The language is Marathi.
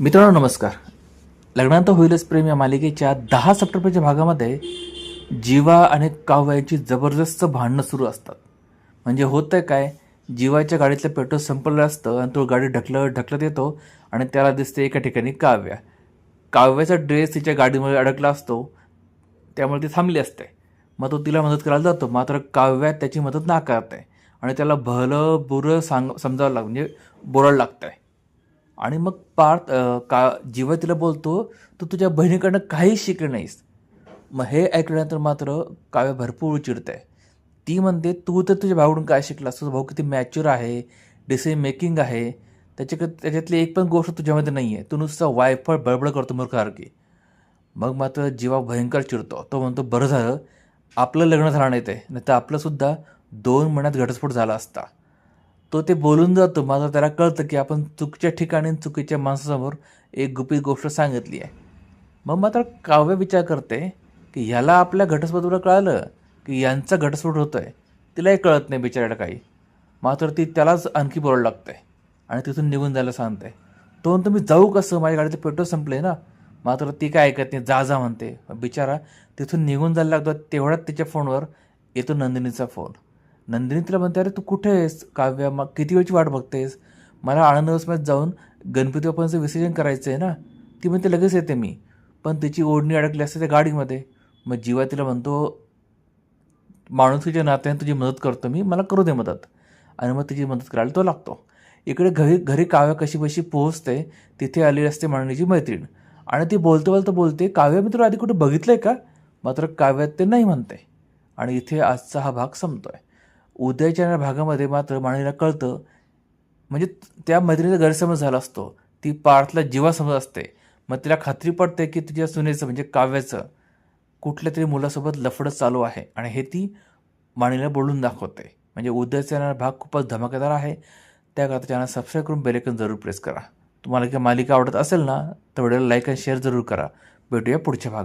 मित्रांनो नमस्कार. लग्नांत होईलच प्रेम या मालिकेच्या दहा सप्टेंबरच्या भागामध्ये जीवा आणि काव्याची यांची जबरदस्त भांडणं सुरू असतात. म्हणजे होतं काय जीवाच्या गाडीतलं पेट्रोल संपलेलं असतं आणि तो गाडी ढकलत ढकलत येतो आणि त्याला दिसते एका ठिकाणी काव्या. काव्याचा ड्रेस तिच्या गाडीमध्ये अडकला असतो त्यामुळे ती थांबली असते. मग तो तिला मदत करायला जातो मात्र काव्या त्याची मदत नाकारते आणि त्याला भलं बुरं सांग समजावं लाग म्हणजे बोलायला लागतं आहे आणि मग पार्थ का जेव्हा तिला बोलतो तू तुझ्या बहिणीकडनं काहीच शिकलं नाहीस. मग हे ऐकल्यानंतर मात्र काव्य भरपूर उचिरत आहे ती म्हणते तू तर तुझ्या भाऊकडून काय शिकलास? तुझा भाऊ किती मॅच्युअर आहे डिसिजन मेकिंग आहे. त्याच्याकडे त्याच्यातली एक पण गोष्ट तुझ्यामध्ये नाही आहे तू नुसतं वायफळ बडबड करतो मूर्खासारखी. मग मात्र जीवा भयंकर चिडतो. तो म्हणतो बरं झालं. आपलं लग्न झालं नाही ते. नाही तर आपलंसुद्धा दोन महिन्यात घटस्फोट झाला असता. तो ते बोलून जातो. मात्र त्याला कळतं की आपण चुकीच्या ठिकाणी चुकीच्या माणसासमोर एक गुपित गोष्ट सांगितली आहे. मग मात्र काव्य विचार करते की ह्याला आपल्या घटस्फोटावर कळालं की यांचा घटस्फोट होतो आहे तिलाही कळत नाही बिचाऱ्याला काही. मात्र ती त्यालाच आणखी बोलायला लागते आणि तिथून निघून जायला सांगते. तो म्हणतो मी जाऊ कसं? माझ्या गाडीचं पेट्रोल संपले ना. मात्र ती काय ऐकत नाही. जा जा म्हणते. बिचारा तिथून निघून जायला लागतो. तेवढ्यात तिच्या फोनवर येतो नंदिनीचा फोन. नंदिनी तिला म्हणते अरे तू कुठे आहेस? काव्या मग किती वेळची वाट बघतेस? मला आनंद वसमात जाऊन गणपती बाप्पांचं विसर्जन करायचं आहे ना? ती म्हणते लगेच येते मी. पण तिची ओढणी अडकली असते त्या गाडीमध्ये. मग जीवा तिला म्हणतो माणुसकीच्या नात्याने तुझी मदत करतो मी मला करू दे मदत. आणि मग तिची मदत करायला तो लागतो. इकडे घरी घरी काव्या कशी बशी पोहोचते तिथे आलेली असते माणूनीची मैत्रीण. आणि ती बोलते बोलतं बोलते काव्या मी तुला आधी कुठे बघितलं आहे का? मात्र काव्यात ते नाही म्हणते. आणि इथे आजचा हा भाग संपतो आहे उदयच्या भागामध्ये मात्र माणीला कळतं. म्हणजे त्या मैत्रिणीचा गैरसमज झाला असतो. ती पार्थला जीवा समज असते. मग तिला खात्री पडते की तुझ्या सुनेचं म्हणजे काव्याचं कुठल्या तरी मुलासोबत लफडं चालू आहे. आणि हे ती माणीला बोलून दाखवते. म्हणजे उदयचा येणारा भाग खूपच धमाकेदार आहे. त्याकरता चॅनल सबस्क्राईब करून बेलेकन जरूर प्रेस करा. तुम्हाला काही मालिका आवडत असेल ना तर व्हिडिओला लाईक आणि शेअर जरूर करा. भेटूया पुढच्या भागात.